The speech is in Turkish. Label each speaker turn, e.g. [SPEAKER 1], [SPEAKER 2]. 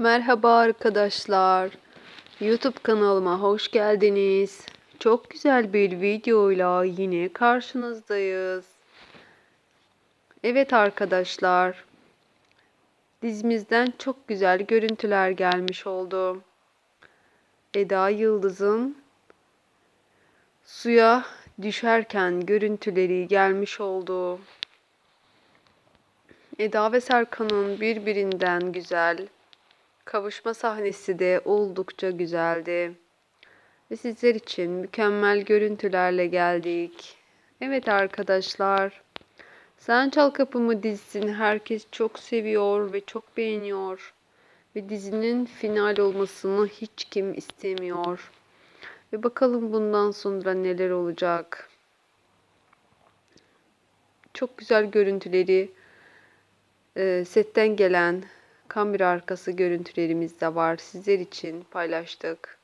[SPEAKER 1] Merhaba arkadaşlar. YouTube kanalıma hoş geldiniz. Çok güzel bir videoyla yine karşınızdayız. Evet arkadaşlar. Dizimizden çok güzel görüntüler gelmiş oldu. Eda Yıldız'ın suya düşerken görüntüleri gelmiş oldu. Eda ve Serkan'ın birbirinden güzel kavuşma sahnesi de oldukça güzeldi. Ve sizler için mükemmel görüntülerle geldik. Evet arkadaşlar. Sen Çal Kapımı dizisini herkes çok seviyor ve çok beğeniyor. Ve dizinin final olmasını hiç kim istemiyor. Ve bakalım bundan sonra neler olacak. Çok güzel görüntüleri e, setten gelen kamera arkası görüntülerimiz de var. Sizler için paylaştık.